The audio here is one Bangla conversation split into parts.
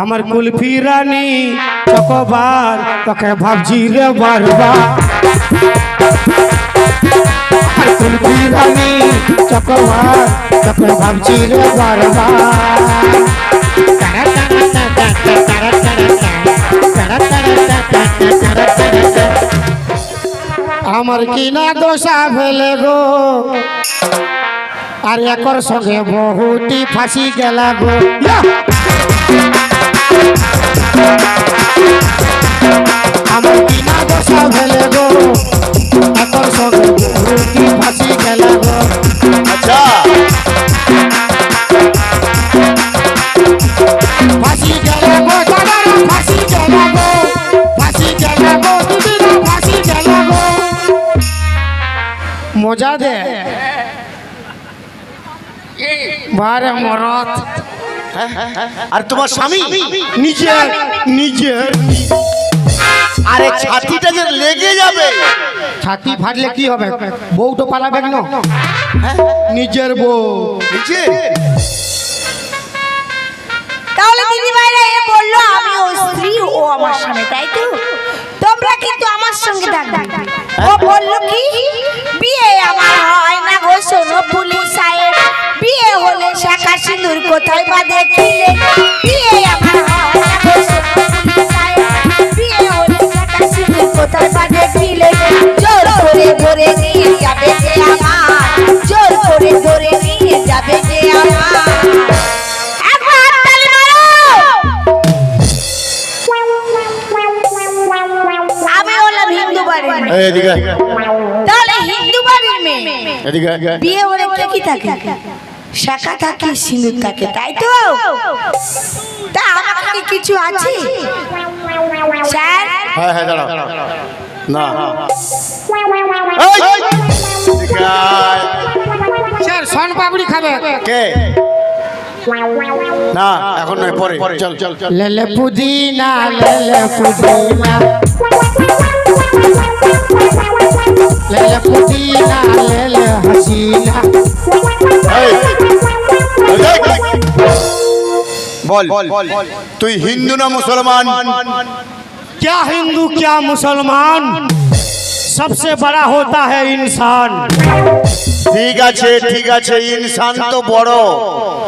আমার কুলফি রানী চকবার তোকে ভাবছি রে বারবার। আমার কুলফি রানী চকবার তোকে ভাবছি রে বারবার। আমার কিনা দোষা ফেলে গো? আর একর সঙ্গে বহুটি ফাঁসি গেলা গো। ইয়া! আমার কিনা দোষা আর তোমার স্বামী? নিজের নিজের আরে ছাতিটা যে লেগে যাবে। ছাতি ফাটলে কি হবে? বউ তো পালাবে কেন নিজের বউ। তাহলে দিদি ভাইরা এ বলল আমি ও স্ত্রী ও আমার স্বামী তাই তো? তোমরা কিন্তু আমার সঙ্গে থাকবে। ও বলল কি? বিয়ে আমার হয় না গো শোনো পুলিশ সাহেব। বিয়ে হলে শাখা সিঁদুর কোথায় বা ধরে নিয়ে যাবে যে আমার। জোর করে ধরে নিয়ে যাবে যে আমার। হিন্দু বাড়ির মেয়ে। এই, এদিকে আয়। তাহলে হিন্দু বাড়ির মেয়ে। বিয়ে হলে কি থাকে? শাখা থাকে সিঁদুর থাকে তাই তো? তা আমার কিছু আছে? স্যার? হ্যাঁ হ্যাঁ দাঁড়াও। না এই! এদিকে আয়। স্যার সন পাপড়ি খাবে। কে? না এখন নয় পরে। চল চল চল। লেলে পুদিনা লেলে পুদিনা। লেলে পুদিনা লেলে হাসিনা! বল। তুই হিন্দু না মুসলমান? क्या हिंदू क्या मुसलमान सबसे बड़ा होता है इंसान ঠিক আছে ঠিক আছে ইনসান তো বড়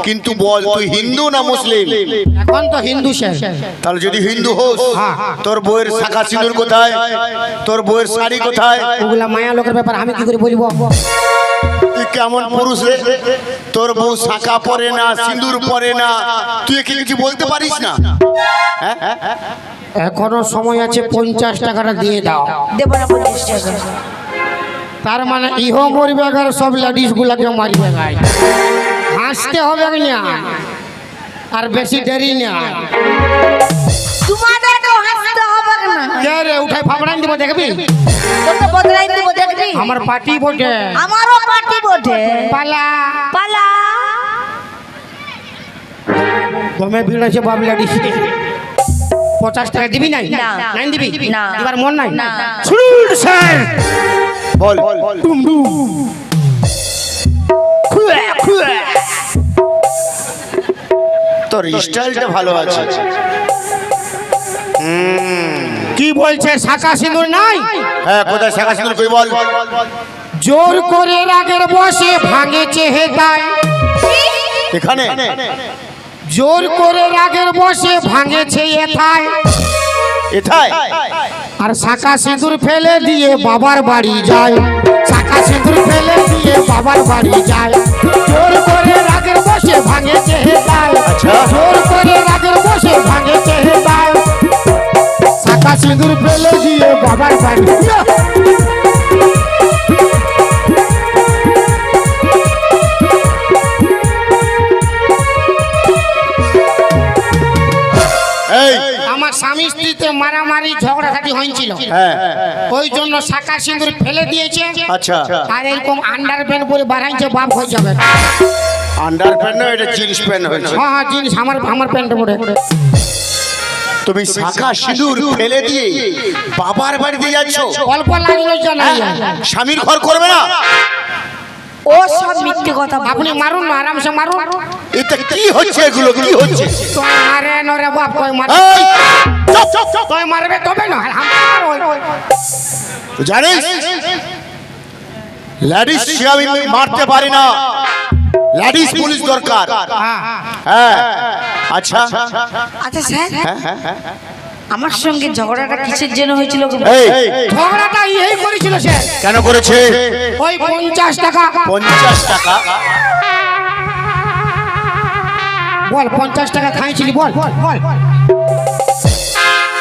কিন্তু বল তুই হিন্দু না মুসলিম এখন তো হিন্দু স্যার তাহলে যদি হিন্দু হোস হ্যাঁ। তোর বইয়ের শাখা সিঁদুর কোথায় তোর বইয়ের শাড়ি কোথায় ওগুলা মায়া লোকের ব্যাপার আমি কি করে বলবো তুই কেমন পুরুষ রে তোর বউ শাখা পরে না সিঁদুর পরে না তুই কি কিছু বলতে পারিস না হ্যাঁ? এখনও সময় আছে পঞ্চাশ টাকাটা দিয়ে দাও। দেবো না পঁচিশ টাকা। তার মানে ইহো মরবে সব লেডিস গুলাকে মারবে হাসতে হবে না। আর বেশি দেরি না। উঠাই দিব দেখবি? বদলাই দিব দেখবি? আমার পার্টি বটে। আমারও পার্টি বটে। পালা। পালা। দমে ভিড় আছে পঞ্চাশ টাকা দিবি নাই? না। নাই দিবি? না। এবার মন নাই? না। শুনুন স্যার! বল তোর স্টাইলটা ভালো আছে। কি বলছে? শাখা সিঁদুর নাই? হ্যাঁ কোথায় শাখা সিঁদুর? কই বল। জোর করে রাগের বসে ভাঙেছে হেদায় এখানে। জোর করে রাগের বসে ভাঙেছে এথায়। এথায়? আর শাখা সিঁদুর ফেলে দিয়ে বাবার বাড়ি যায়। শাখা সিঁদুর ফেলে দিয়ে বাবার বাড়ি যায়। জোর করে রাগের বসে ভাঙেছে আচ্ছা। জোর করে রাগের বসে ভাঙেছে হেদায় শাখা সিঁদুর ফেলে দিয়ে বাবার বাড়ি স্ত্রীতে মারামারি ঝগড়াঝাটি হয়েছিল। হ্যাঁ। ওই জন্য শাখা সিঁদুর ফেলে দিয়েছে। আচ্ছা। আর এরকম আন্ডার প্যান্ট পরে বাড়াইছে বাপ হয়ে যাবে। আন্ডার প্যান্ট না এটা জিন্স প্যান্ট হয়েছে। হ্যাঁ হ্যাঁ জিনিস আমার আমার প্যান্ট পরে। তুমি শাখা সিঁদুর ফেলে দিয়ে বাবার বাড়িতে যাচ্ছ? অল্প লাগল জানা স্বামীর ঘর করবে না? ও সব মিথ্যে কথা আপনি মারুন না আরামসে মারুন। এটা কি হচ্ছে এগুলো? কি হচ্ছে? তোই মারে নরে বাপ কই মারে এই, চুপ, চুপ, চুপ। তোই মারবে তবে না আর আমার তুই জানিস? লেডিস আমি মারতে পারি না। লেডিস পুলিশ দরকার। হ্যাঁ হ্যাঁ। আচ্ছা। আচ্ছা স্যার। আমার সঙ্গে ঝগড়াটা কিসের জন্য হয়েছিল ঝগড়াটা এই করেছিল সে। কেন করেছে? ওই পঞ্চাশ টাকা। পঞ্চাশ টাকা? বল পঞ্চাশ টাকা খাইছিলি বল। বল বল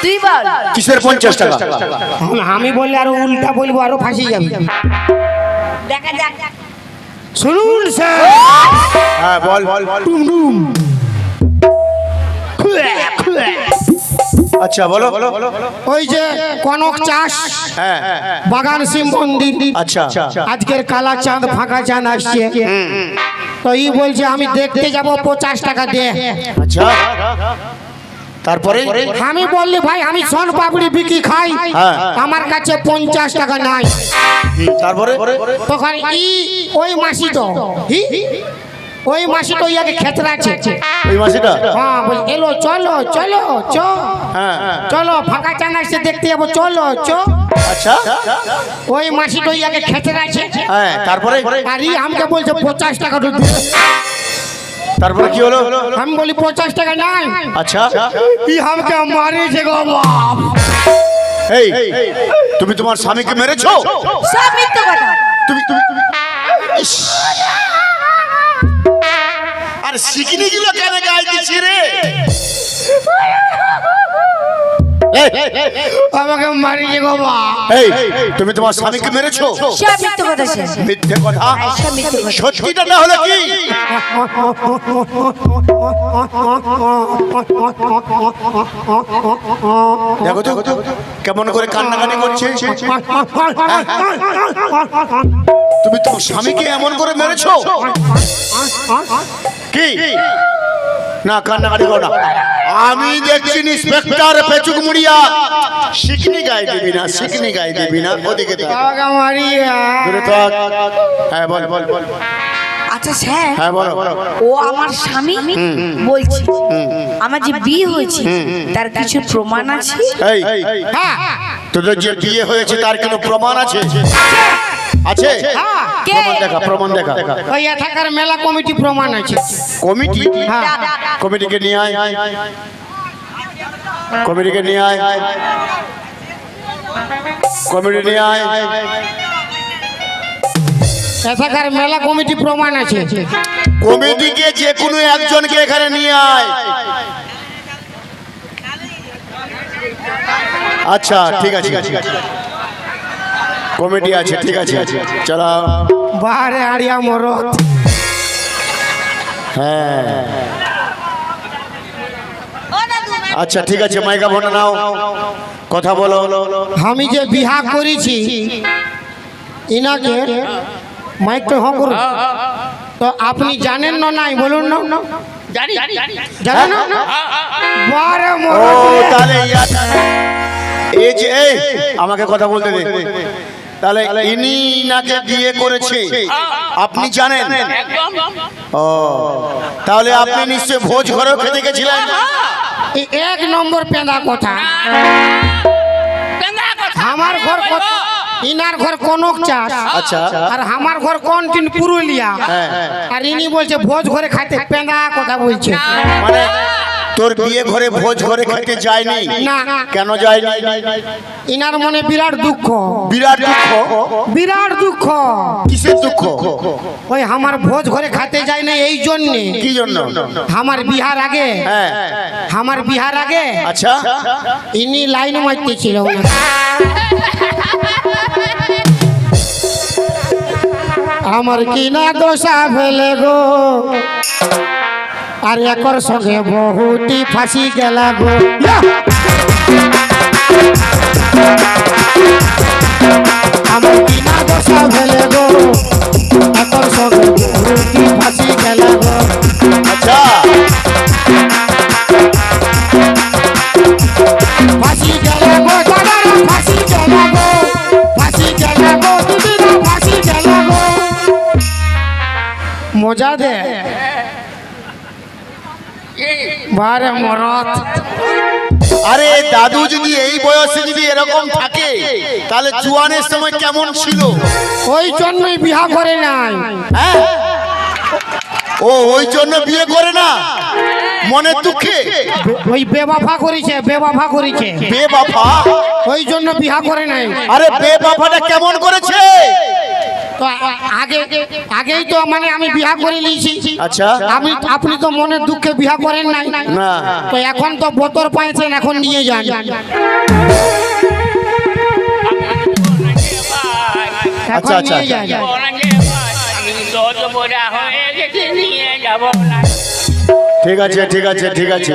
তুই বল। কিসের পঞ্চাশ টাকা? আমি বললে আরও উল্টা বলব আরও ফাঁসি যাবে। দেখা যাক। শুনুন স্যার। হ্যাঁ বল বল আচ্ছা বলো। ওই যে কনক চাষ হ্যাঁ। বাগান শিব মন্দির। আচ্ছা। আজকের কালা চাঁদ ফাঁকা চাঁদ আসছে। তো ই বলছে আমি দেখতে যাব পঞ্চাশ টাকা দে আচ্ছা। তারপরে? আমি বললি ভাই আমি সোন পাপড়ি বিক্রি খাই। হ্যাঁ। আমার কাছে পঞ্চাশ টাকা নাই। তারপরে? তখন ই ওই মাসি তো। হি? ওই মাসি তো ইয়াকে আছে ওই মাসিটা? হ্যাঁ বল এলো চলো চলো চ। হ্যাঁ। চলো ফাঁকা চাঁদ আসছে দেখতে যাব চলো চ। আচ্ছা। ওই মাসি তো ইয়াকে আছে হ্যাঁ তারপরে? আর আমাকে বলছে পঞ্চাশ টাকা তো দে। তারপরে কি হলো? আমি বলি পঞ্চাশ টাকা নাই। আচ্ছা। ই আমাকে মারিয়েছে গো বাপ। এই তুমি তোমার স্বামীকে মেরেছো? সব মিথ্যে কথা। তুমি তুমি তুমি। ইস। আর শিখিনি গুলো কেন দিচ্ছি রে? আমাকে এই তুমি তোমার স্বামীকে মেরেছো? সব মিথ্যে কথা স্যার মিথ্যে কথা? সব মিথ্যে কথা। সত্যিটা না হলে কি? দেখো তো কেমন করে কান্নাকাটি করছে। তুমি তোমার স্বামীকে এমন করে মেরেছো? কি না কান্নাকাটি করো না। আমি দেখছি ইন্সপেক্টর পেচুক মুড়িয়া। শিকনি গায়ে দিবি না শিকনি গায়ে দিবি না ওদিকে তো হ্যাঁ বল বল বল। আচ্ছা স্যার হ্যাঁ বলো। ও আমার স্বামী বলছি। আমার যে বিয়ে হয়েছে তার কিছু প্রমাণ আছে? এই। হ্যাঁ। তোদের যে বিয়ে হয়েছে তার কোনো প্রমাণ আছে? আছে? হ্যাঁ। প্রমাণ দেখা। প্রমাণ দেখা। ওই মেলা কমিটি প্রমাণ আছে। কমিটি? হ্যাঁ। কমিটিকে নিয়ে আয়। কমিটিকে নিয়ে আয়। কমিটি নিয়ে আয়। এথাকার মেলা কমিটি প্রমাণ আছে। কমিটিকে যে কোনো একজনকে এখানে নিয়ে আয়। আচ্ছা ঠিক আছে ঠিক আছে কমিটি আছে ঠিক আছে চলো। বাহারে আড়িয়া হ্যাঁ। আচ্ছা ঠিক আছে মাইকা ফোন নাও। কথা বলো। আমি যে বিহা করেছি ইনাকে মাইক তো হ্যাঁ করুন। তো আপনি জানেন না নাই বলুন না। জানি জানি। জানি জানেন না? বারে ও তাহলে ইয়া- এই যে আমাকে কথা বলতে দে। তাহলে ইনি নাকে বিয়ে করেছে। আপনি জানেন? ও তাহলে আপনি নিশ্চয় ভোজ ঘরেও খেতে গেছিলেন? এক নম্বর পেঁদা কথা। আমার ঘর কত ইনার ঘর কনক চাষ। আচ্ছা। আর আমার ঘর কন্টিন পুরুলিয়া। হ্যাঁ। আর ইনি বলছে ভোজ ঘরে খাইতে পেঁদা কথা বলছে। মানে তোর বিয়ে ঘরে ভোজ ঘরে খেতে যায়নি? না। কেন যায়নি? ইনার মনে বিরাট দুঃখ। বিরাট দুঃখ? বিরাট দুঃখ। কিসের দুঃখ? ওই আমার ভোজ ঘরে খেতে যায় না এই জন্য। কি জন্য? আমার বিহার আগে। হ্যাঁ। আমার বিহার আগে। আচ্ছা। ইনি লাইন মারতে ছিল আমার কি না দোষা ফেলে গো। আর একর সঙ্গে বহুটি ফাঁসি গেল আমার কি দশা ভেলে গো, একর সঙ্গে বহুটি ফাঁসি বারে মরত। আরে দাদু যদি এই বয়সে যদি এরকম থাকে তাহলে জুয়ানের সময় কেমন ছিল? ওই জন্যই বিয়া করে নাই। হ্যাঁ? ও ওই জন্য বিয়ে করে না? মনের দুঃখে? ওই বেবাফা করেছে বেবাফা করেছে। বে বাবা ওই জন্য বিয়া করে নাই। আরে বে বাবাটা কেমন করেছে? তো আগে আগেই তো মানে আমি বিয়া করে নিয়েছি। আচ্ছা। আমি আপনি তো মনের দুঃখে বিয়া করেন নাই। না। তো এখন তো বোতর পাইছেন এখন নিয়ে যান। আচ্ছা, আচ্ছা, নিয়ে আচ্ছা। ঠিক আছে ঠিক আছে ঠিক আছে।